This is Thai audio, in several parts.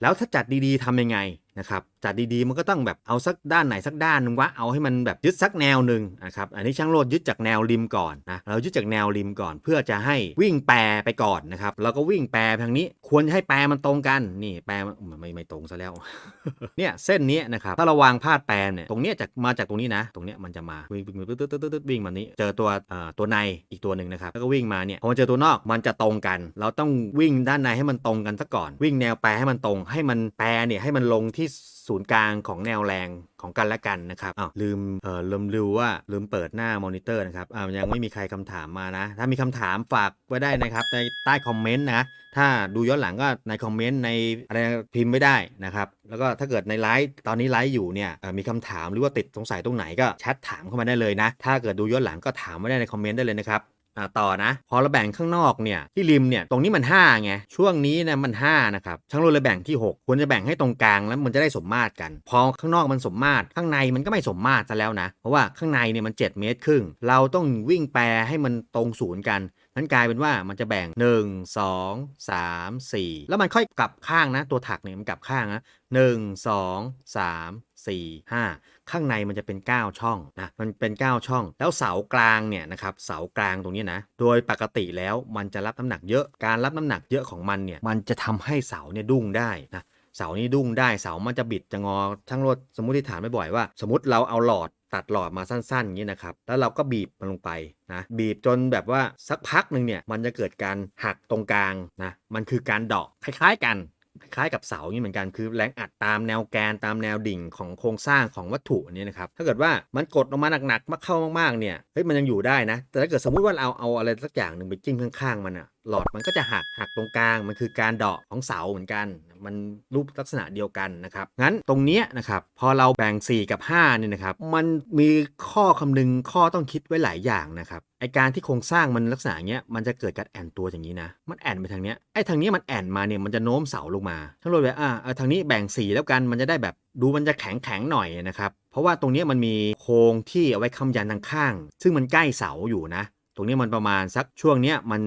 แล้วถ้าจัดดีๆทำยังไง นะครับจัดดีๆมันก็ต้องแบบเอาสักด้านไหนสักด้านนึงวะเอาให้มันแบบยึดสักแนวหนึ่งนะครับอันนี้ช่างโลดยึดจากแนวริมก่อนนะเรายึดจากแนวริมก่อน เพื่อจะให้วิ่งแปรไปก่อนนะครับเราก็วิ่งแปรทางนี้ควรให้แปรมันตรงกันนี่แปรมันไม่ไม่ตรงซะแล้วเนี่ยเส้นนี้นะครับถ้าเราวางพาดแปรเนี่ยตรงเนี้ยจากมาจากตรงนี้นะ ตรงเนี้ยมันจะมาวิ่งวิ่งตึ๊ดตึ๊ดตึ๊ดวิ่งมานี้ เจอตัวเอ่อตัวในอีกตัวหนึ่งนะครับแล้วก็วิ่งมาเนี่ยพอเจอตัวนอกมันจะตรงกัน เราต้องวิ่งด้านในให้มันตรงกันซะก่อน วิ่งแนวแปรให้มันตรงให้มันแปรเนี่ยให้มันลงที่ศูนย์กลางของแนวแรงของกันและกันนะครับอ้าวลืมเอ่อลืมดูว่าลืมเปิดหน้ามอนิเตอร์นะครับอ้าวยังไม่มีใครคำถามมานะ ถ้ามีคำถามฝากไว้ได้นะครับในใต้คอมเมนต์นะ ถ้าดูย้อนหลังก็ในคอมเมนต์ในอะไรพิมพ์ไม่ได้นะครับ แล้วก็ถ้าเกิดในไลฟ์ตอนนี้ไลฟ์อยู่เนี่ยมีคำถามหรือว่าติดสงสัยตรงไหนก็แชทถามเข้ามาได้เลยนะ ถ้าเกิดดูย้อนหลังก็ถามไว้ได้ในคอมเมนต์ได้เลยนะครับ อ่าต่อนะ พอเราแบ่งข้างนอกเนี่ยที่ริมเนี่ยตรงนี้มัน5ไงช่วงนี้นะมัน5นะครับช่างรูเลยแบ่งที่ 6 ควรจะแบ่งให้ตรงกลางแล้วมันจะได้สมมาตรกัน พอข้างนอกมันสมมาตรข้างในมันก็ไม่สมมาตรซะแล้วนะเพราะว่าข้างในเนี่ยมัน 7 เมตรครึ่ง เราต้องวิ่งแปรให้มันตรงศูนย์กันนั้นกลายเป็นว่ามันจะแบ่ง 1 2 3 4 แล้วมันค่อยกลับข้างนะ ตัวถักเนี่ยมันกลับข้างนะ1 2 3 4 5 ข้างในมันจะเป็น 9 ช่องนะมันเป็น 9 ช่อง แล้วเสากลางเนี่ยนะครับเสากลางตรงนี้นะโดยปกติแล้วมันจะรับน้ำหนักเยอะการรับน้ำหนักเยอะของมันเนี่ยมันจะทำให้เสาเนี่ยดุ้งได้นะเสานี่ดุ้งได้เสามันจะบิดจะงอช่างรถสมมติฐานไม่บ่อยว่า สมมติเราเอาหลอดตัดหลอดมาสั้นๆอย่างนี้นะครับ แล้วเราก็บีบมันลงไปนะบีบจนแบบว่าสักพักหนึ่งเนี่ยมันจะเกิดการหักตรงกลางนะมันคือการเดาะคล้าย ๆ กัน คล้ายกับเสานี่เหมือนกันคือแรงอัดตามแนวแกนตามแนวดิ่งของโครงสร้างของวัตถุนี้นะครับถ้าเกิดว่ามันกดลงมาหนักๆมาเข้ามากๆเนี่ยเฮ้ยมันยังอยู่ได้นะ แต่ถ้าเกิดสมมุติว่าเราเอาอะไรสักอย่างหนึ่งไปจิ้มข้างๆมันอะ หลอดมันก็จะหักหักตรงกลางมันคือการเดาะของเสาเหมือนกัน มันรูปลักษณะเดียวกันนะครับงั้นตรงเนี้ยนะครับพอเราแบ่ง 4 กับ5เนี่ยนะครับมันมีข้อคำนึงข้อต้องคิดไว้หลายอย่างนะครับไอการที่โครงสร้างมันลักษณะเนี้ยมันจะเกิดการแอนตัวอย่างนี้นะ มันแอนไปทางเนี้ยไอทางเนี้ยมันแอนมาเนี่ยมันจะโน้มเสาลงมาทั้งรถเลยอ่าเอาทางนี้แบ่งสีแล้วกันมันจะได้แบบดูมันจะแข็งแข็งหน่อยนะครับเพราะว่าตรงนี้มันมีโครงที่เอาไว้ค้ำยันทางข้าง ซึ่งมันใกล้เสาอยู่นะ ตรงนี้มันประมาณสักช่วงเนี้ยมัน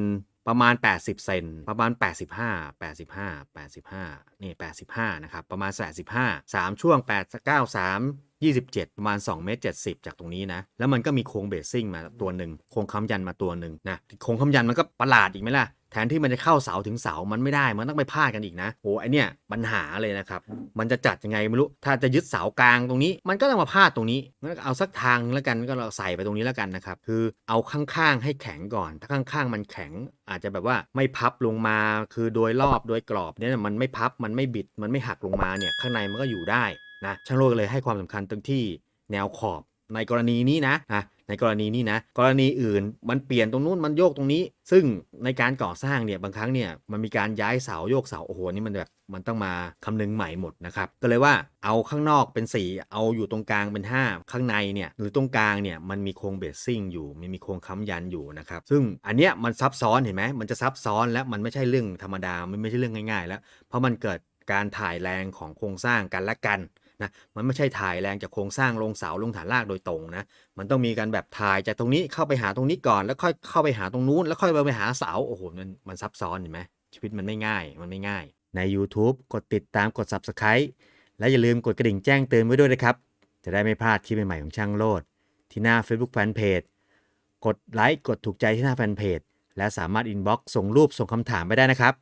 ประมาณ 80 เซนประมาณ 85 85 85นี่85นะครับประมาณ 85 3 ช่วง 8 9 3 27 ประมาณ2เมตร70 จากตรงนี้นะ แล้วมันก็มีโครงเบสซิ่งมาตัวหนึ่งโครงค้ำยันมาตัวหนึ่งนะโครงค้ำยันมันก็ประหลาดอีกไหมล่ะ แทนที่มันจะเข้าเสาถึงเสา มันไม่ได้ มันต้องไปพาดกันอีกนะโอ้ไอเนี่ยปัญหาเลยนะครับ มันจะจัดยังไงไม่รู้ ถ้าจะยึดเสากลางตรงนี้ มันก็ต้องมาพาดตรงนี้งั้นก็เอาสักทางแล้วกัน ก็เราใส่ไปตรงนี้แล้วกันนะครับ คือเอาข้างๆให้แข็งก่อน ถ้าข้างๆมันแข็ง อาจจะแบบว่าไม่พับลงมา คือโดยรอบโดยกรอบเนี่ยมันไม่พับ มันไม่บิด มันไม่หักลงมาเนี่ย ข้างในมันก็อยู่ได้นะ ช่างโลกเลยให้ความสำคัญตรงที่แนวขอบ ในกรณีนี้นะนะ ในกรณีนี้นะ กรณีอื่นมันเปลี่ยนตรงนู้นมันโยกตรงนี้ ซึ่งในการก่อสร้างเนี่ยบางครั้งเนี่ยมันมีการย้ายเสาโยกเสาโอ้โหนี่มันแบบมันต้องมาคำนึงใหม่หมดนะครับ ก็เลยว่าเอาข้างนอกเป็น 4 เอาอยู่ตรงกลางเป็น 5 ข้างในเนี่ยหรือตรงกลางเนี่ยมันมีโครงเบสซิ่งอยู่มันมีโครงค้ำยันอยู่นะครับซึ่งอันเนี้ยมันซับซ้อนเห็นไหมมันจะซับซ้อนและมันไม่ใช่เรื่องธรรมดามันไม่ใช่เรื่องง่าย ๆ แล้ว เพราะมันเกิดการถ่ายแรงของโครงสร้างกันและกัน นะมันไม่ใช่ถ่ายแรงจากโครงสร้างลงเสาลงฐานรากโดยตรงนะมันต้องมีการแบบถ่ายจากตรงนี้เข้าไปหาตรงนี้ก่อนแล้วค่อยเข้าไปหาตรงนู้นแล้วค่อยไปหาเสาโอ้โหมันมันซับซ้อนเห็นไหมชีวิตมันไม่ง่ายมันไม่ง่าย ใน YouTube กดติดตามกด Subscribe และอย่าลืมกดกระดิ่งแจ้งเตือนไว้ด้วยนะครับ จะได้ไม่พลาดคลิปใหม่ๆของช่างโลด ที่หน้า Facebook Fanpage กดไลค์กดถูกใจที่หน้าแฟนเพจและสามารถอินบ็อกซ์ส่งรูปส่งคำถามไปได้นะครับ